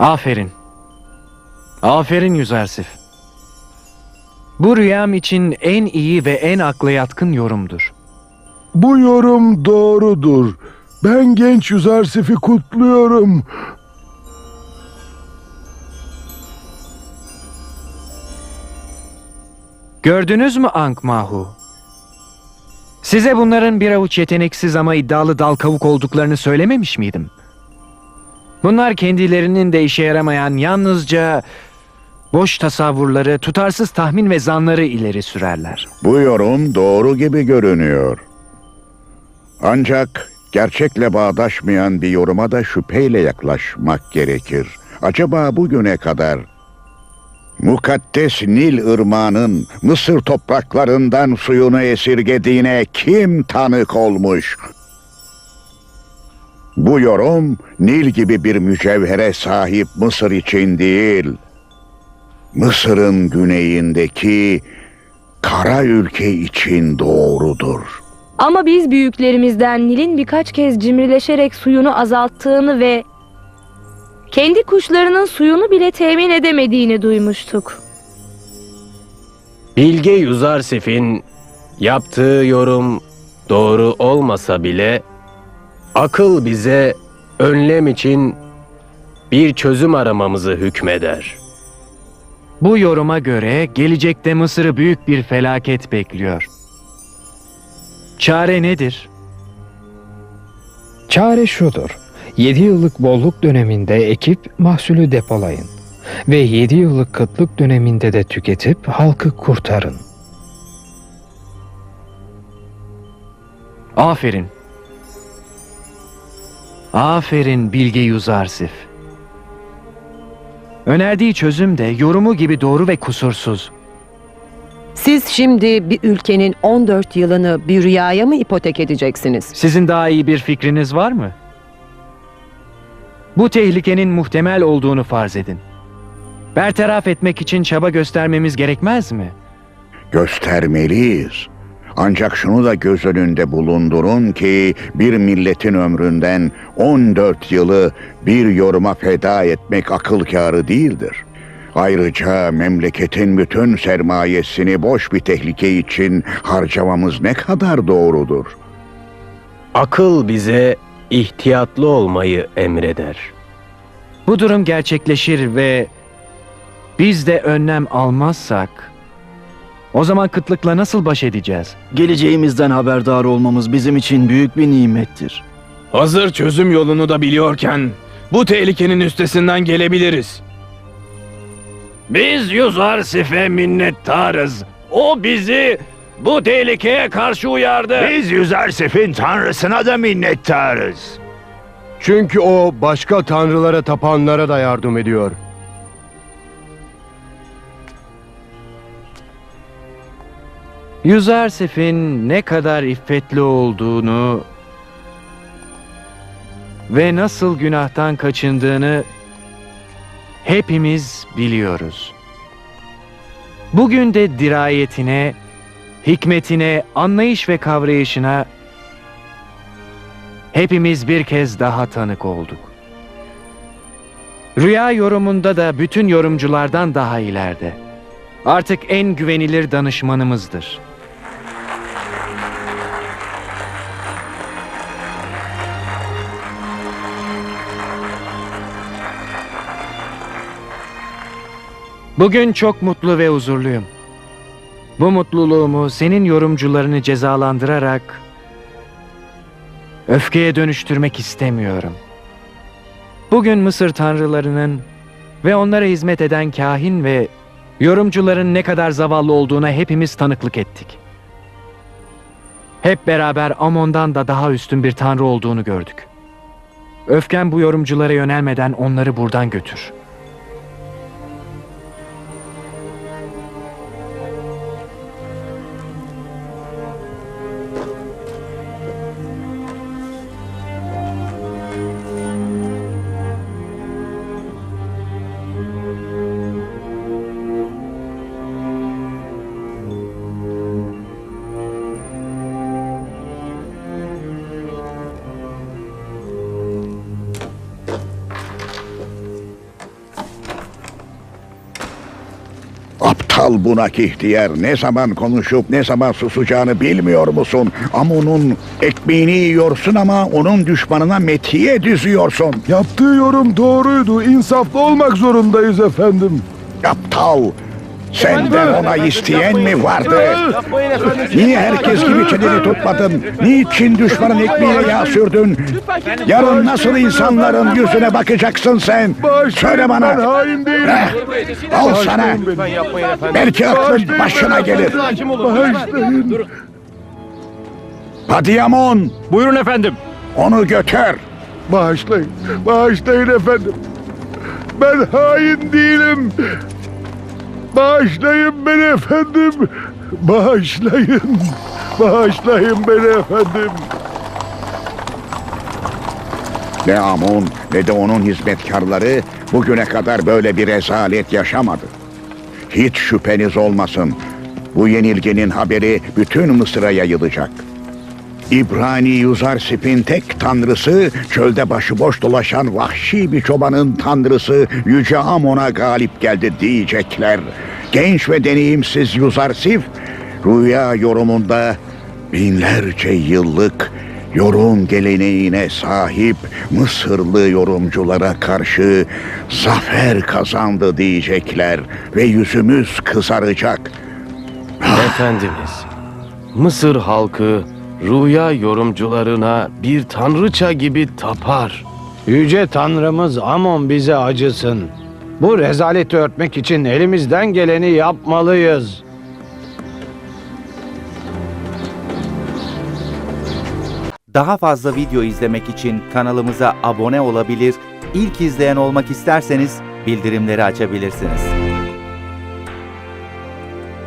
Aferin. Aferin Yüzersif. Bu rüyam için en iyi ve en akla yatkın yorumdur. Bu yorum doğrudur. Ben genç Yüzersif'i kutluyorum. Gördünüz mü Ankh Mahu? Size bunların bir avuç yeteneksiz ama iddialı dal kavuk olduklarını söylememiş miydim? Bunlar kendilerinin de işe yaramayan yalnızca boş tasavvurları, tutarsız tahmin ve zanları ileri sürerler. Bu yorum doğru gibi görünüyor. Ancak gerçekle bağdaşmayan bir yoruma da şüpheyle yaklaşmak gerekir. Acaba bugüne kadar mukaddes Nil ırmağının Mısır topraklarından suyunu esirgediğine kim tanık olmuş? Bu yorum Nil gibi bir mücevhere sahip Mısır için değil, Mısır'ın güneyindeki kara ülke için doğrudur. Ama biz büyüklerimizden Nil'in birkaç kez cimrileşerek suyunu azalttığını ve kendi kuşlarının suyunu bile temin edemediğini duymuştuk. Bilge Yuzarsif'in yaptığı yorum doğru olmasa bile akıl bize önlem için bir çözüm aramamızı hükmeder. Bu yoruma göre gelecekte Mısır'ı büyük bir felaket bekliyor. Çare nedir? Çare şudur. 7 yıllık bolluk döneminde ekip mahsulü depolayın. Ve 7 yıllık kıtlık döneminde de tüketip halkı kurtarın. Aferin. Aferin Bilge Yüzarsif. Önerdiği çözüm de yorumu gibi doğru ve kusursuz. Siz şimdi bir ülkenin 14 yılını bir rüyaya mı ipotek edeceksiniz? Sizin daha iyi bir fikriniz var mı? Bu tehlikenin muhtemel olduğunu farz edin. Bertaraf etmek için çaba göstermemiz gerekmez mi? Göstermeliyiz. Ancak şunu da göz önünde bulundurun ki bir milletin ömründen 14 yılı bir yoruma feda etmek akıl kârı değildir. Ayrıca memleketin bütün sermayesini boş bir tehlike için harcamamız ne kadar doğrudur? Akıl bize ihtiyatlı olmayı emreder. Bu durum gerçekleşir ve biz de önlem almazsak o zaman kıtlıkla nasıl baş edeceğiz? Geleceğimizden haberdar olmamız bizim için büyük bir nimettir. Hazır çözüm yolunu da biliyorken bu tehlikenin üstesinden gelebiliriz. Biz Yuzarsif'e minnettarız. O bizi bu tehlikeye karşı uyardı. Biz Yüzersif'in tanrısına da minnettarız. Çünkü o başka tanrılara tapanlara da yardım ediyor. Yüzersif'in ne kadar iffetli olduğunu ve nasıl günahtan kaçındığını hepimiz biliyoruz. Bugün de dirayetine, hikmetine, anlayış ve kavrayışına hepimiz bir kez daha tanık olduk. Rüya yorumunda da bütün yorumculardan daha ileride. Artık en güvenilir danışmanımızdır. Bugün çok mutlu ve huzurluyum. Bu mutluluğumu senin yorumcularını cezalandırarak öfkeye dönüştürmek istemiyorum. Bugün Mısır tanrılarının ve onlara hizmet eden kahin ve yorumcuların ne kadar zavallı olduğuna hepimiz tanıklık ettik. Hep beraber Amon'dan da daha üstün bir tanrı olduğunu gördük. Öfken bu yorumculara yönelmeden onları buradan götür.'' Aptal bunak ihtiyar ne zaman konuşup ne zaman susacağını bilmiyor musun? Amon'un ekmeğini yiyorsun ama onun düşmanına metiye düzüyorsun. Yaptığı yorum doğruydu. İnsaflı olmak zorundayız efendim. Aptal! Senden ona isteyen mi vardı? Niye herkes gibi çeneni tutmadın? Niçin düşmanın ekmeğine yağ sürdün? Yarın nasıl insanların yüzüne bakacaksın sen? Söyle bana. hain değilim. Eh, Al sana. Belki aklın başına gelir. Bağışlayın. Padiyamon Buyurun efendim. onu götür. Bağışlayın. Bağışlayın efendim. Ben hain değilim. Bağışlayın beni efendim. Bağışlayın. Bağışlayın beni efendim. Ne Amon ne de onun hizmetkarları bugüne kadar böyle bir rezalet yaşamadı. Hiç şüpheniz olmasın. Bu yenilginin haberi bütün Mısır'a yayılacak. İbrani Yuzarsip'in tek tanrısı, çölde başıboş dolaşan vahşi bir çobanın tanrısı Yüce Amon'a galip geldi diyecekler. Genç ve deneyimsiz Yuzarsif, rüya yorumunda binlerce yıllık yorum geleneğine sahip Mısırlı yorumculara karşı zafer kazandı diyecekler ve yüzümüz kızaracak. Efendimiz, Mısır halkı rüya yorumcularına bir tanrıça gibi tapar. Yüce Tanrımız Amon bize acısın. Bu rezaleti örtmek için elimizden geleni yapmalıyız. Daha fazla video izlemek için kanalımıza abone olabilir, ilk izleyen olmak isterseniz bildirimleri açabilirsiniz.